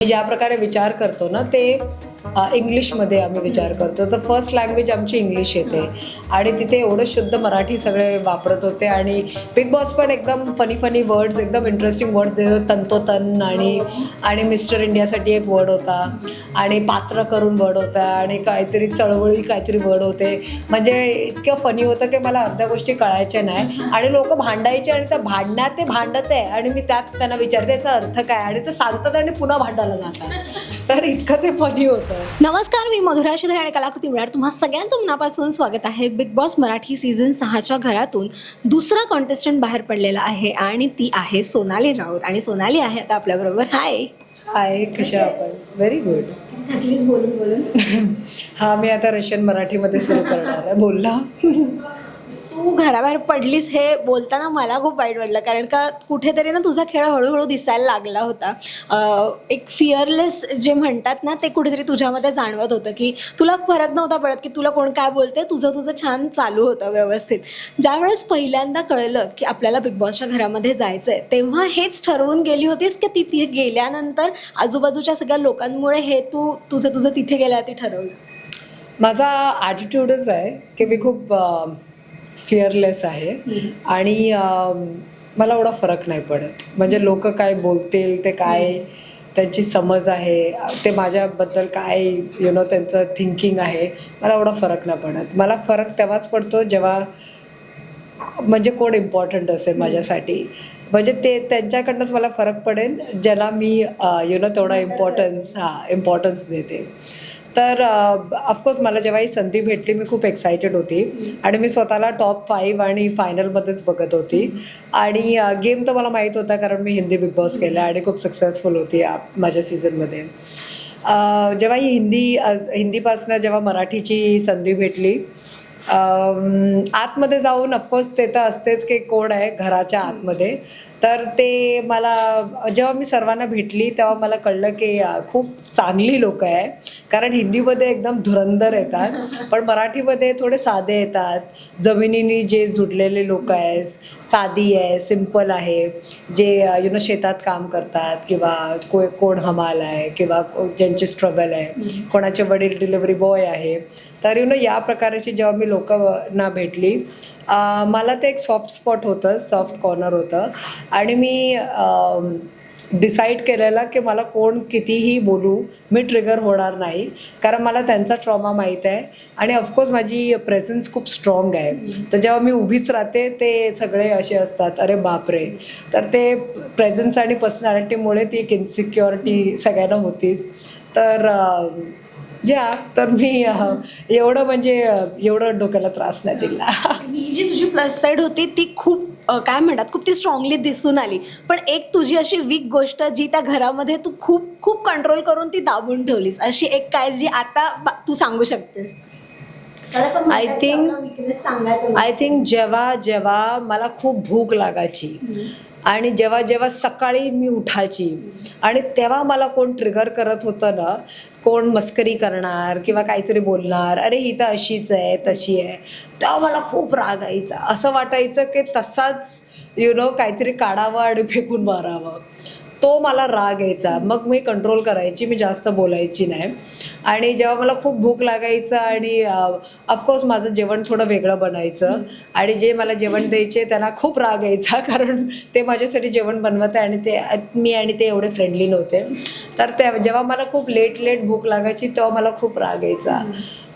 ज्या प्रकारे विचार करतो ना ते इंग्लिशमध्ये आम्ही विचार करतो. तर फर्स्ट लँग्वेज आमची इंग्लिश येते. आणि तिथे एवढं शुद्ध मराठी सगळे वापरत होते. आणि बिग बॉस पण एकदम फनी फनी वर्ड्स एकदम इंटरेस्टिंग वर्ड्स देतो तंतोतन आणि आणि मिस्टर इंडियासाठी एक वर्ड होता. आणि पात्र करून वर्ड होता. आणि काहीतरी चळवळी काहीतरी वर्ड होते. म्हणजे इतकं फनी होतं की मला अर्ध्या गोष्टी कळायच्या नाही. आणि लोक भांडायचे आणि त्या भांडण्यात ते भांडत आहे. आणि मी त्यात त्यांना विचारते याचा अर्थ काय? आणि ते सांगतात आणि पुन्हा भांडायला जातात तर इतकं ते फनी होतं. नमस्कार मी मधुरा शिधे आणि कलाकृती मिळणार तुम्हा सगळ्यांचं मनापासून स्वागत आहे. बिग बॉस मराठी सीझन सहाच्या घरातून दुसरा कॉन्टेस्टंट बाहेर पडलेला आहे आणि ती आहे सोनाली राऊत. आणि सोनाली आहे आता आपल्याबरोबर. हाय हाय कशा आपण? व्हेरी गुड थकलीच बोलून बोलून. हा मी आता रशियन मराठीमध्ये सुरू करणार आहे. बोलला तू घराबाहेर पडलीस हे बोलताना मला खूप वाईट वाटलं. कारण का कुठेतरी ना तुझा खेळ हळूहळू दिसायला लागला होता. एक फिअरलेस जे म्हणतात ना ते कुठेतरी तुझ्यामध्ये जाणवत होतं की तुला फरक नव्हता पडत की तुला कोण काय बोलते तुझं तुझं छान चालू होतं व्यवस्थित. ज्यावेळेस पहिल्यांदा कळलं की आपल्याला बिग बॉसच्या घरामध्ये जायचं आहे तेव्हा हेच ठरवून गेली होतीस की तिथे गेल्यानंतर आजूबाजूच्या सगळ्या लोकांमुळे हे तू तुझं तुझं तिथे गेल्यावरती ठरवलं माझा ॲटिट्यूडच आहे की मी खूप फिअरलेस आहे. आणि मला एवढा फरक नाही पडत. म्हणजे लोक काय बोलतील ते काय त्यांची समज आहे ते माझ्याबद्दल काय यु नो त्यांचं थिंकिंग आहे मला एवढा फरक नाही पडत. मला फरक तेव्हाच पडतो जेव्हा म्हणजे कोण इम्पॉर्टंट असेल माझ्यासाठी. म्हणजे ते त्यांच्याकडनंच मला फरक पडेल ज्याला मी यु नो तेवढा इम्पॉर्टन्स हां इम्पॉर्टन्स देते. तर ऑफकोर्स मला जेव्हा ही संधी भेटली मी खूप एक्सायटेड होती. आणि मी स्वतःला टॉप फाईव्ह आणि फायनलमध्येच बघत होती. आणि गेम तर मला माहीत होता कारण मी हिंदी बिग बॉस केला आणि खूप सक्सेसफुल होती माझ्या सीझनमध्ये जेव्हा ही हिंदी हिंदीपासनं जेव्हा मराठीची संधी भेटली आतमध्ये जाऊन ऑफकोर्स ते तर असतेच की कोण आहे घराच्या आतमध्ये. तर ते मला जेव्हा मी सर्वांना भेटली तेव्हा मला कळलं की खूप चांगली लोक आहे. कारण हिंदीमध्ये एकदम धुरंदर येतात. पण मराठीमध्ये थोडे साधे येतात. जमिनीनी जे जुडलेले लोक आहे साधी आहे सिंपल आहे. जे यु नो शेतात काम करतात किंवा को कोण हमाल आहे किंवा को- ज्यांचे स्ट्रगल आहे. कोणाचे वडील डिलिव्हरी बॉय आहे. तर यु नो या प्रकारची जेव्हा मी लोकांना भेटली मला ते एक सॉफ्ट स्पॉट होतं सॉफ्ट कॉर्नर होतं. आणि मी डिसाईड केलेलं की मला कोण कितीही बोलू मी ट्रिगर होणार नाही. कारण मला त्यांचा ट्रॉमा माहीत आहे. आणि ऑफकोर्स माझी प्रेझेन्स खूप स्ट्रॉंग आहे. तर जेव्हा मी उभीच राहते ते सगळे असे असतात अरे बापरे. तर ते प्रेझेन्स आणि पर्सनॅलिटीमुळे ती एक इन्सिक्युरिटी सगळ्यांना होतीच. तर या तर मी एवढं म्हणजे एवढं डोक्याला त्रास नाही दिला. ही जी तुझी प्लस साईड होती ती खूप काय म्हणतात खूप ती स्ट्रॉंगली दिसून आली. पण एक तुझी अशी वीक गोष्ट जी त्या घरामध्ये तू खूप खूप कंट्रोल करून ती दाबून ठेवलीस. अशी एक काय जी आता तू सांगू शकतेस? विकनेस सांगायचं आय थिंक जेव्हा जेव्हा मला खूप भूक लागायची आणि जेव्हा जेव्हा सकाळी मी उठायची आणि तेव्हा मला कोण ट्रिगर करत होतं ना कोण मस्करी करणार किंवा काहीतरी बोलणार अरे ही तर अशीच आहे तशी आहे. तेव्हा मला खूप राग यायचा. असं वाटायचं की तसाच यु नो काहीतरी काढावं आणि फेकून मारावं. तो मला राग यायचा. मग मी कंट्रोल करायची मी जास्त बोलायची नाही. आणि जेव्हा मला खूप भूक लागायचं आणि ऑफकोर्स माझं जेवण थोडं वेगळं बनायचं. आणि जे मला जेवण द्यायचे त्यांना खूप राग यायचा कारण ते माझ्यासाठी जेवण बनवत आहे आणि ते मी आणि ते एवढे फ्रेंडली नव्हते. तर ते जेव्हा मला खूप लेट लेट भूक लागायची तेव्हा मला खूप राग यायचा.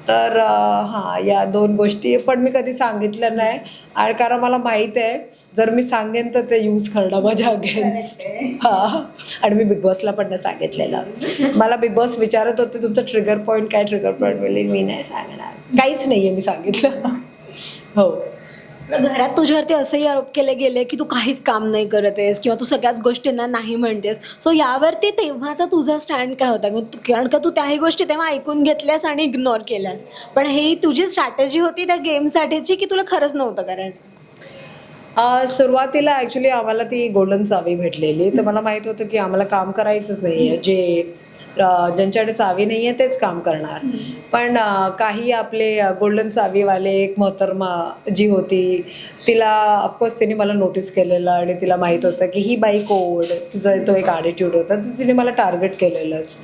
तर हां या दोन गोष्टी. पण मी कधी सांगितलं नाही. आणि कारण मला माहीत आहे जर मी सांगेन तर ते यूज करणं माझ्या अगेन्स्ट हां. आणि मी बिग बॉसला पण नाही सांगितलेलं. मला बिग बॉस विचारत होते तुमचं ट्रिगर पॉईंट काय? ट्रिगर पॉईंट बोलले मी नाही सांगणार. काहीच नाही आहे मी सांगितलं. हो. घरात तुझ्यावरती असंही आरोप केले गेले की तू काहीच काम नाही करत आहेस किंवा तू सगळ्याच गोष्टींना नाही म्हणतेस. सो यावरती तेव्हाचा तुझा स्टँड काय होता? कारण का तू त्याही गोष्टी तेव्हा ऐकून घेतल्यास आणि इग्नोर केल्यास. पण ही तुझी स्ट्रॅटेजी होती त्या गेमसाठीची की तुला खरंच नव्हतं करायचं? सुरुवातीला ॲक्च्युली आम्हाला ती गोल्डन चावी भेटलेली. तर मला माहीत होतं की आम्हाला काम करायचंच नाही आहे जे ज्यांच्याकडे चावी नाही आहे तेच काम करणार. पण काही आपले गोल्डन चावीवाले एक मोहतरमा जी होती तिला ऑफकोर्स तिने मला नोटीस केलेलं आणि तिला माहीत होतं की ही बाई कोड तिचा तो एक ॲटिट्यूड होता. तर तिने मला टार्गेट केलेलंच.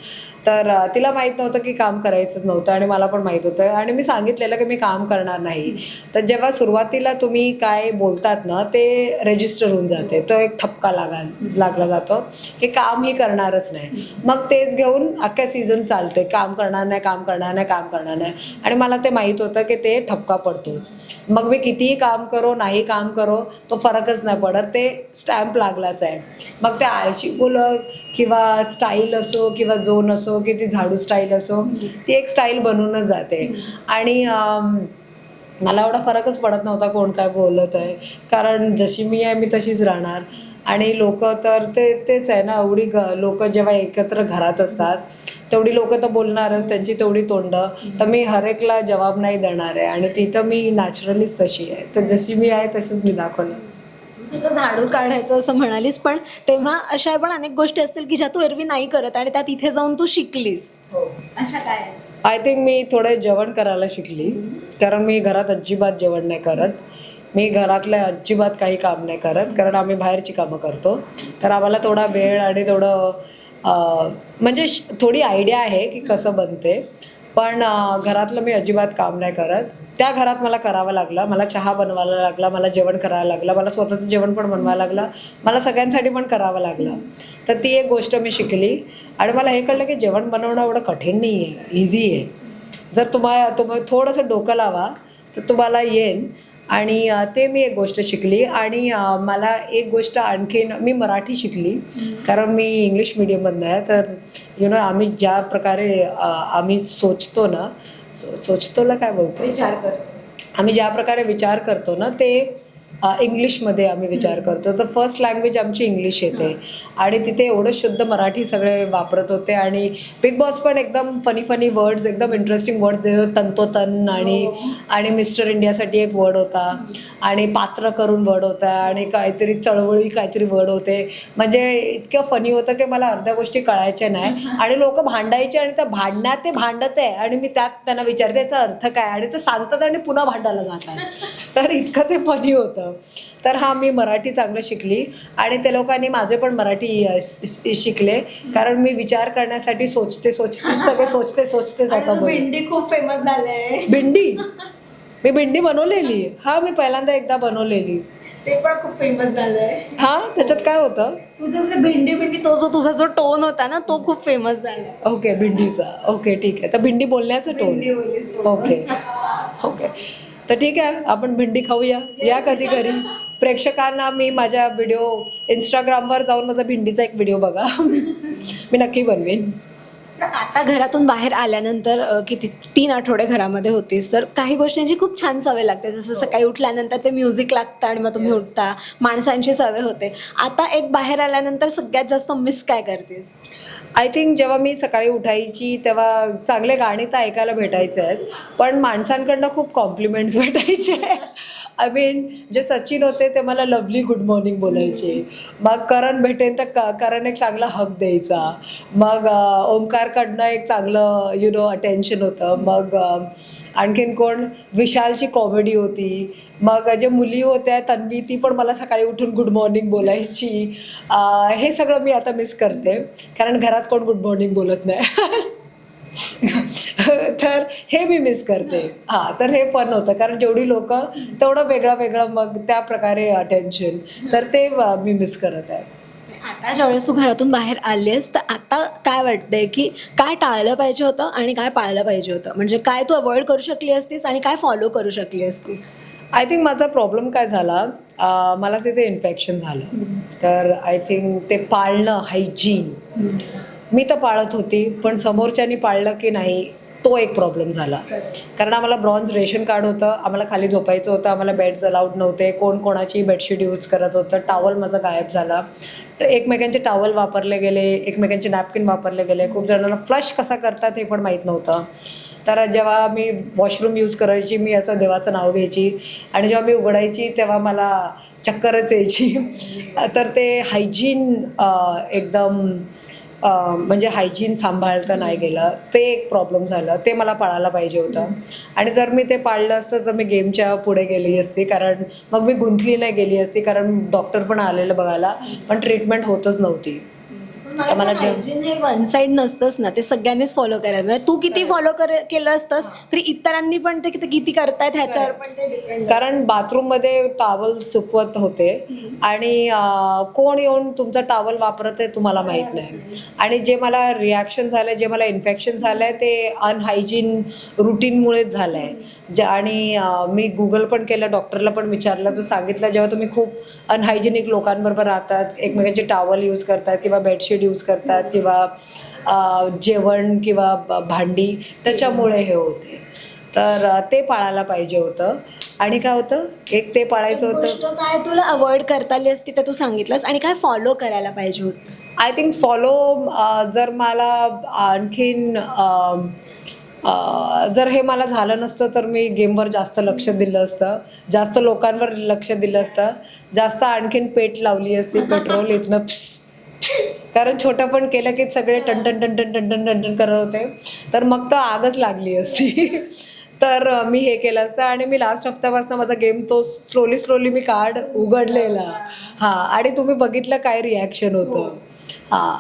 तर तिला माहीत नव्हतं की काम करायचंच नव्हतं आणि मला पण माहीत होतं. आणि मी सांगितलेलं की मी काम करणार नाही. तर जेव्हा सुरुवातीला तुम्ही काय बोलतात ना ते रजिस्टर होऊन जाते. तो एक ठपका लागा लागला जातो की काम ही करणारच नाही. मग तेच घेऊन अख्ख्या सीझन चालते. काम करणार नाही काम करणार नाही काम करणार नाही. आणि मला ते माहीत होतं की ते ठपका पडतोच. मग मी कितीही काम करो नाही काम करो तो फरकच नाही पडत. ते स्टॅम्प लागलाच आहे. मग ते आळशी मुलं किंवा स्टाईल असो किंवा झोन असो की ती झाडू स्टाईल असो ती एक स्टाईल बनूनच जाते. आणि मला एवढा फरकच पडत नव्हता कोण काय बोलत आहे. कारण जशी मी आहे मी तशीच राहणार. आणि लोक तर ते तेच आहे ना एवढी ग लोक जेव्हा एकत्र घरात असतात तेवढी लोक तर बोलणारच त्यांची तेवढी तोंड. तर मी हरेकला जवाब नाही देणार आहे. आणि तिथं मी नॅचरलीच तशी आहे. तर जशी मी आहे तसंच मी दाखवलं तर झाडून काढायचं असं म्हणालीस पण तेव्हा अशा पण अनेक गोष्टी असतील की ज्या तू एरवी नाही करत आणि त्या तिथे जाऊन तू शिकलीस. अशा काय? आय थिंक मी थोडे जेवण करायला शिकली कारण मी घरात अजिबात जेवण नाही करत. मी घरातल्या अजिबात काही काम नाही करत कारण आम्ही बाहेरची कामं करतो. तर आम्हाला थोडा वेळ आणि थोडं म्हणजे थोडी आयडिया आहे की कसं बनते. पण घरातलं मी अजिबात काम नाही करत. त्या घरात मला करावं लागलं. मला चहा बनवायला लागला मला जेवण करायला लागलं मला स्वतःचं जेवण पण बनवायला लागलं. मला सगळ्यांसाठी पण करावं लागलं. तर ती एक गोष्ट मी शिकली. आणि मला हे कळलं की जेवण बनवणं एवढं कठीण नाही आहे इझी आहे. जर तुम्हाला तुम्ही थोडंसं डोकं लावा तर तुम्हाला येईल. आणि ते मी एक गोष्ट शिकली आणि मला एक गोष्ट आणखीन मी मराठी शिकली. कारण मी इंग्लिश मिडियममधनं आहे. तर यु नो आम्ही ज्या प्रकारे आम्ही सोचतो ना सो सोचतोला काय बोलतो? विचार कर आम्ही ज्या प्रकारे विचार करतो ना ते इंग्लिशमध्ये आम्ही विचार करतो. तर फर्स्ट लँग्वेज आमची इंग्लिश येते. आणि तिथे एवढं शुद्ध मराठी सगळे वापरत होते. आणि बिग बॉस पण एकदम फनी फनी वर्ड्स एकदम इंटरेस्टिंग वर्ड्स देतो तंतोतन आणि आणि मिस्टर इंडियासाठी एक वर्ड होता. आणि पात्र करून वर्ड होता. आणि काहीतरी चळवळी काहीतरी वर्ड होते. म्हणजे इतकं फनी होतं की मला अर्ध्या गोष्टी कळायच्या नाही. आणि लोक भांडायचे आणि त्या भांडण्यात ते भांडत आहे आणि मी त्यात त्यांना विचारते याचा अर्थ काय? आणि ते सांगतात आणि पुन्हा भांडायला जातात. तर इतकं ते फनी होतं. तर हा मी मराठी चांगलं शिकली आणि ते लोकांनी माझे पण मराठी शिकले. कारण मी विचार करण्यासाठी सोचते सोचते सगळे सोचते सोचते जाता भेंडी खूप फेमस झालंय. भेंडी? मी भेंडी बनवलेली. हा मी पहिल्यांदा एकदा बनवलेली. ते पण खूप फेमस झालंय. हा त्याच्यात काय होतं? तुझं भेंडी भेंडी तो जो तुझा जो टोन होता ना तो खूप फेमस झालाय ओके भेंडीचा. ओके ठीक आहे. तर भेंडी बोलण्याचं टोन. ओके ओके तर ठीक आहे आपण भेंडी खाऊया. या कधी घरी प्रेक्षकांना मी माझ्या व्हिडिओ इंस्टाग्रामवर जाऊन माझा भेंडीचा एक व्हिडिओ बघा. मी नक्की बनवेन. आता घरातून बाहेर आल्यानंतर अ, किती तीन आठवडे घरामध्ये होतीस तर काही गोष्टींची खूप छान सवय लागते. जसं सकाळी उठल्यानंतर ते म्युझिक लागतं आणि मग तुम्ही उठता. माणसांची सवय होते. आता एक बाहेर आल्यानंतर सगळ्यात जास्त मिस काय करतेस? आय थिंक जेव्हा मी सकाळी उठायची तेव्हा चांगले गाणी तर ऐकायला भेटायचे आहेत. पण माणसांकडनं खूप कॉम्प्लिमेंट्स भेटायचे आय मीन जे सचिन होते ते मला लवली गुड मॉर्निंग बोलायचे. मग करण भेटेन तर क करण एक चांगला हक द्यायचा. मग ओंकारकडनं एक चांगलं यु नो अटेन्शन होतं. मग आणखीन कोण? विशालची कॉमेडी होती. मग जे मुली होत्या तन्वी ती पण मला सकाळी उठून गुड मॉर्निंग बोलायची. हे सगळं मी आता मिस करते. कारण घरात कोण गुड मॉर्निंग बोलत नाही. तर हे मी मिस करते. हां तर हे फन होतं. कारण जेवढी लोक तेवढं वेगळं वेगळं मग त्या प्रकारे अटेन्शन तर ते मी मिस करत आहे. आता ज्यावेळेस तू घरातून बाहेर आलीस तर आता काय वाटतंय की काय टाळलं पाहिजे होतं आणि काय पाळलं पाहिजे होतं? म्हणजे काय तू अवॉइड करू शकली असतीस आणि काय फॉलो करू शकली असतीस? आय थिंक माझा प्रॉब्लेम काय झाला? मला तिथे इन्फेक्शन झालं. तर आय थिंक ते पाळणं हायजीन मी तर पाळत होती पण समोरच्यानी पाळलं की नाही तो एक प्रॉब्लेम झाला. कारण आम्हाला ब्रॉन्झ रेशन कार्ड होतं आम्हाला खाली झोपायचं होतं आम्हाला बेड्स अलाउड नव्हते कोण कोणाची बेडशीट यूज करत होतं टॉवल माझा गायब झाला. तर एकमेकांचे टॉवल वापरले गेले एकमेकांचे नॅपकिन वापरले गेले. खूप जणांना फ्लश कसा करतात हे पण माहीत नव्हतं. तर जेव्हा मी वॉशरूम यूज करायची मी असं देवाचं नाव घ्यायची आणि जेव्हा मी उघडायची तेव्हा मला चक्करच यायची. तर ते हायजीन एकदम म्हणजे हायजीन सांभाळता नाही गेलं. ते एक प्रॉब्लेम झालं. ते मला पाळायला पाहिजे होतं. आणि जर मी ते पाळलं असतं तर मी गेमच्या पुढे गेली असती कारण मग मी गुंतली नाही गेली असती कारण डॉक्टर पण आलेलं बघायला पण ट्रीटमेंट होतच नव्हती. मला मला वाटतं hygiene हे वन साईड नसतंच ना ते सगळ्यांनीच फॉलो करायला. म्हणजे तू किती फॉलो कर केलं असतंस तरी इतरांनी पण ते किती- किती करतायत ह्याच्यावर पण ते डिपेंड कारण बाथरूममध्ये टावल सुकवत होते आणि अं, कोण येऊन तुमचा टावल वापरत आहे तुम्हाला माहीत नाही. आणि जे मला रिॲक्शन झालं जे मला इन्फेक्शन झालं आहे ते अनहायजीन रुटीनमुळेच झालं आहे जे आणि मी गुगल पण केलं डॉक्टरला पण विचारलं. तर सांगितलं जेव्हा तुम्ही खूप अनहायजेनिक लोकांबरोबर राहतात एकमेकांचे टावल यूज करतात किंवा बेडशीट यूज करतात किंवा जेवण किंवा भांडी त्याच्यामुळे हे होते. तर ते पाळायला पाहिजे होतं. आणि काय होतं? एक ते पाळायचं होतं. काय तुला अवॉइड करता आली असती तर तू सांगितलंस आणि काय फॉलो करायला पाहिजे होतं? आय थिंक फॉलो जर मला आणखीन जर हे मला झालं नसतं तर मी गेमवर जास्त लक्ष दिलं असतं. जास्त लोकांवर लक्ष दिलं असतं. जास्त आणखीन पेट लावली असती पेट्रोल इथनं कारण छोटं पण केलं की सगळे टनटन टनटन टनटन टनटन करत होते. तर मग तर आगच लागली असती. तर मी हे केलं असतं आणि मी लास्ट हप्त्यापासून माझा गेम तो स्लोली स्लोली मी कार्ड उघडलेला. हां आणि तुम्ही बघितलं काय रिॲक्शन होतं. हां.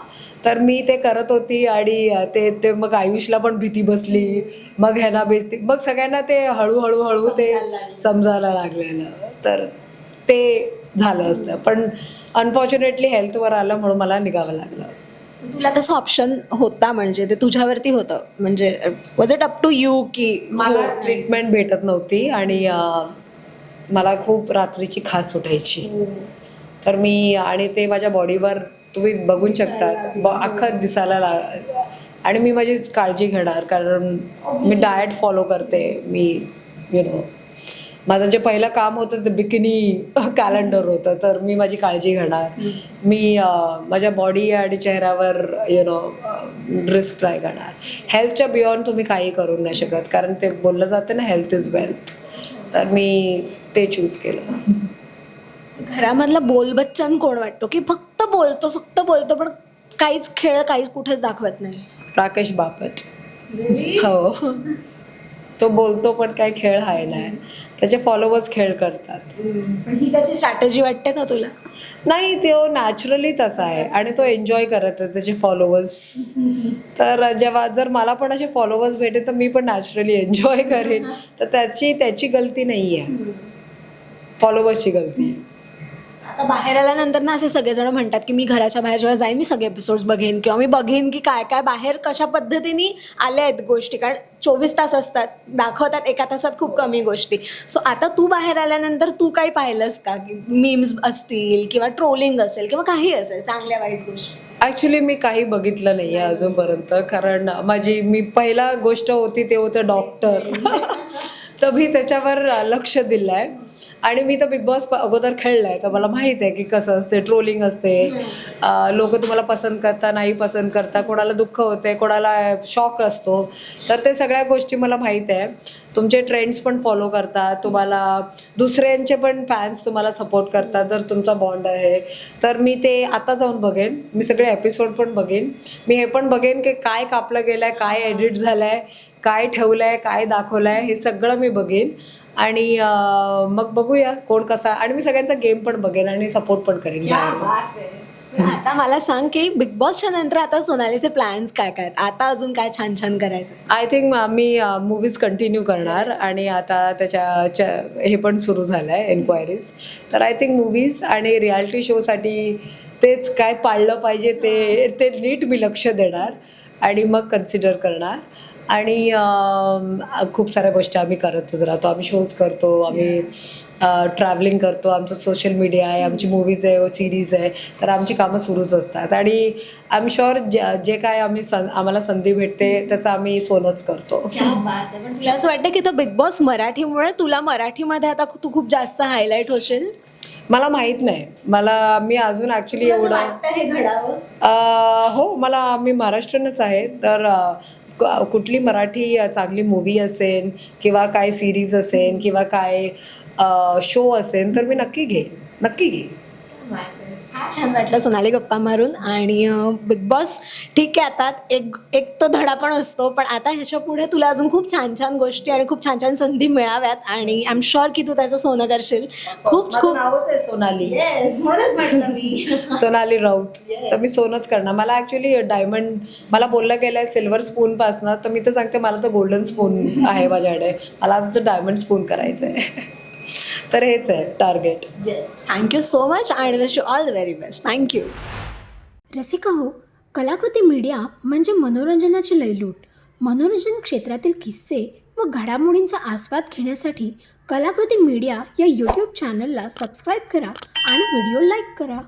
तर मी ते करत होती आणि ते ते मग आयुषला पण भीती बसली. मग ह्याला भीती मग सगळ्यांना ते हळूहळू हळू ते समजायला लागलेलं. तर ते झालं असतं. पण अनफॉर्च्युनेटली हेल्थवर आलं म्हणून मला निघावं लागलं. तुला तसं ऑप्शन होता म्हणजे ते तुझ्यावरती होतं? म्हणजे was it up to you की मला ट्रीटमेंट भेटत नव्हती आणि मला खूप रात्रीची खास सुटायची तर मी आणि ते माझ्या बॉडीवर तुम्ही बघून शकतात. ब अख्खं दिसायला ला आणि मी माझी काळजी घेणार कारण मी डाएट फॉलो करते. मी यु नो माझं जे पहिलं काम होतं ते बिकिनी कॅलेंडर होतं तर मी माझी काळजी घेणार. मी माझ्या बॉडी आणि चेहऱ्यावर यु नो रिस्क नाही करणार. हेल्थच्या बियॉन्ड तुम्ही काही करू नाही शकत कारण ते बोललं जातं ना हेल्थ इज वेल्थ तर मी ते चूज केलं. घरामधला बोलबच्चन कोण वाटतो? की फक्त बोलतो फक्त बोलतो पण काहीच खेळ काहीच कुठेच दाखवत नाही. राकेश बापट. हो. तो बोलतो पण काही खेळ आहे नाही. त्याचे फॉलोवर्स खेळ करतात. पण ही त्याची स्ट्रॅटेजी वाटते का तुला? नाही तो नॅचरली तसा आहे. आणि तो एन्जॉय करत आहे त्याचे फॉलोवर्स तर जेव्हा जर मला पण असे फॉलोवर्स भेटेल तर मी पण नॅचरली एन्जॉय करेन. तर त्याची त्याची गलती नाही आहे फॉलोवर्सची गलती. आहे आता बाहेर आल्यानंतर ना असे सगळेजण म्हणतात की मी घराच्या बाहेर जेव्हा जाईन मी सगळे एपिसोड्स बघेन किंवा मी बघेन की काय काय बाहेर कशा पद्धतीने आल्या आहेत गोष्टी. कारण चोवीस तास असतात दाखवतात एका तासात खूप कमी गोष्टी. सो आता तू बाहेर आल्यानंतर तू काही पाहिलंस का? की मीम्स असतील किंवा ट्रोलिंग असेल किंवा काही असेल चांगल्या वाईट गोष्टी. ॲक्च्युली मी काही बघितलं नाही आहे अजूनपर्यंत. कारण माझी मी पहिला गोष्ट होती ते होतं डॉक्टर तर मी त्याच्यावर लक्ष दिलं आहे आणि मी तर बिग बॉस अगोदर खेळलं आहे तर मला माहीत आहे की कसं असते ट्रोलिंग असते. लोक तुम्हाला पसंत करता नाही पसंत करता कोणाला दुःख होते कोणाला शॉक असतो तर ते सगळ्या गोष्टी मला माहीत आहे. तुमचे ट्रेंड्स पण फॉलो करतात तुम्हाला दुसऱ्यांचे पण फॅन्स तुम्हाला सपोर्ट करतात जर तुमचा बॉन्ड आहे. तर मी ते आता जाऊन बघेन मी सगळे एपिसोड पण बघेन. मी हे पण बघेन की काय कापलं गेलं आहे काय एडिट झालं आहे काय ठेवलं आहे काय दाखवलं आहे हे सगळं मी बघेन. आणि मग बघूया कोण कसा आणि मी सगळ्यांचा गेम पण बघेन आणि सपोर्ट पण करेन. आता मला सांग की बिग बॉसच्या नंतर आता सोनालीचे प्लॅन्स काय काय आहेत? आता अजून काय छान छान करायचं आय थिंक मी मूवीज कंटिन्यू करणार आणि आता त्याच्या हे पण सुरू झालं आहे एन्क्वायरीज तर आय थिंक मूवीज आणि रियालिटी शोसाठी तेच काय पाळलं पाहिजे ते ते नीट मी लक्ष देणार. आणि मग कन्सिडर करणार. आणि खूप साऱ्या गोष्टी आम्ही करतच राहतो. आम्ही शोज करतो आम्ही ट्रॅव्हलिंग करतो. आमचं सोशल मीडिया आहे आमची मूवीज आहे सिरीज आहे. तर आमची कामं सुरूच असतात. आणि आय एम शुअर जे जे काय आम्ही सं आम्हाला संधी भेटते त्याचं आम्ही सोनच करतो. पण तुला असं वाटतं की तो बिग बॉस मराठीमुळे तुला मराठीमध्ये आता तू खूप जास्त हायलाईट होशील. मला माहीत नाही. मला मी अजून ॲक्च्युली एवढं हे हो मला मी महाराष्ट्रीयनच आहे. तर कुठली मराठी चांगली मूवी असेल किंवा काय सिरीज असेल किंवा काय शो असेल तर मी नक्की घेईन. नक्की घेईन. छान वाटलं सोनाली गप्पा मारून. आणि बिग बॉस ठीक आहे आता. एक एक तो धडा पण असतो पण आता ह्याच्या पुढे तुला अजून खूप छान छान गोष्टी आणि खूप छान छान संधी मिळाव्यात. आणि आय एम शुअर की तू त्याचं सोनं करशील. खूप खूप नावच आहे सोनाली. सोनाली राऊत. तर मी सोनच करणार. मला ॲक्च्युली डायमंड मला बोललं गेलं आहे सिल्वर स्पूनपासनं तर मी तर सांगते मला तर गोल्डन स्पून आहे माझ्याकडे. मला आता डायमंड स्पून करायचं आहे तर हेच आहे target yes thank you so much आणि wish you all the very best thank you Rasika हो कलाकृती मीडिया म्हणजे मनोरंजनाची लयलूट. मनोरंजन क्षेत्रातील किस्से व घडामोडींचा आस्वाद घेण्यासाठी कलाकृती मीडिया या यूट्यूब चॅनलला सबस्क्राईब करा आणि व्हिडिओ लाईक करा.